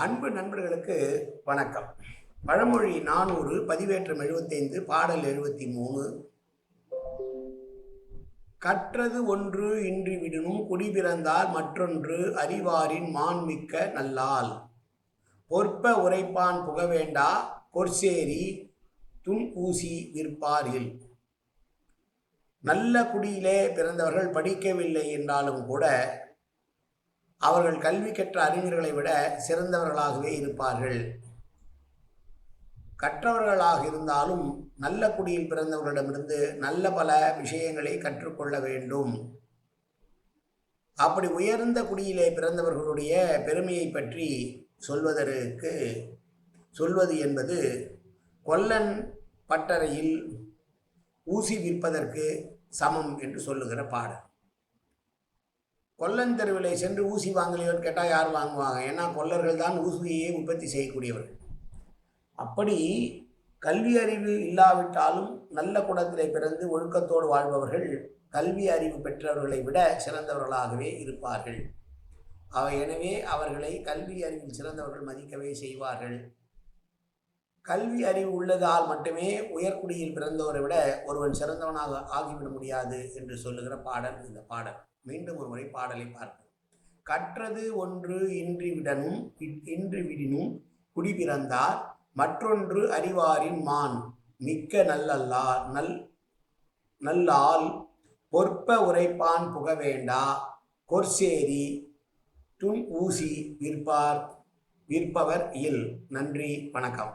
அன்பு நண்பர்களுக்கு வணக்கம். பழமொழி நானூறு பதிவேற்றம் எழுபத்தைந்து பாடல் எழுபத்தி மூணு கற்றது ஒன்று இன்றி விடனும் குடி பிறந்தால் மற்றொன்று அறிவாரின் மான்மிக்க நல்லால். பொற்ப உரைப்பான் புகவேண்டா கொர்சேரி துன் ஊசி விற்பாரில். நல்ல குடியிலே பிறந்தவர்கள் படிக்கவில்லை என்றாலும் கூட அவர்கள் கல்வி கற்ற அறிஞர்களை விட சிறந்தவர்களாகவே இருப்பார்கள். கற்றவர்களாக இருந்தாலும் நல்ல குடியில் பிறந்தவர்களிடமிருந்து நல்ல பல விஷயங்களை கற்றுக்கொள்ள வேண்டும். அப்படி உயர்ந்த குடியிலே பிறந்தவர்களுடைய பெருமையை பற்றி சொல்வதற்கு சொல்வது என்பது கொல்லன் பட்டறையில் ஊசி விற்பதற்கு சமம் என்று சொல்லுகிற பாடல். கொல்லன் தெருவிலே சென்று ஊசி வாங்கலையோன்னு கேட்டால் யார் வாங்குவாங்க? ஏன்னா கொல்லர்கள் தான் ஊசியையே உற்பத்தி செய்யக்கூடியவர்கள். அப்படி கல்வி அறிவு இல்லாவிட்டாலும் நல்ல குடத்திலே பிறந்து ஒழுக்கத்தோடு வாழ்பவர்கள் கல்வி அறிவு பெற்றவர்களை விட சிறந்தவர்களாகவே இருப்பார்கள். அவை எனவே அவர்களை கல்வி அறிவில் சிறந்தவர்கள் மதிக்கவே செய்வார்கள். கல்வி அறிவு உள்ளதால் மட்டுமே உயர்குடியில் பிறந்தவரை விட ஒருவன் சிறந்தவனாக ஆகிவிட முடியாது என்று சொல்லுகிற பாடல் இந்த பாடல். மீண்டும் ஒரு முறை பாடலை பார்ப்போம். கற்றது ஒன்று இன்றி விடனும் இன்றி விடினும் குடி பிறந்தார் மற்றொன்று அறிவாரின் மான் மிக்க நல்லல்லா நல் நல்லால் பொற்ப உரைப்பான் புக வேண்டா கொர்சேரி துன் ஊசி விற்பார் விற்பவர் இல். நன்றி வணக்கம்.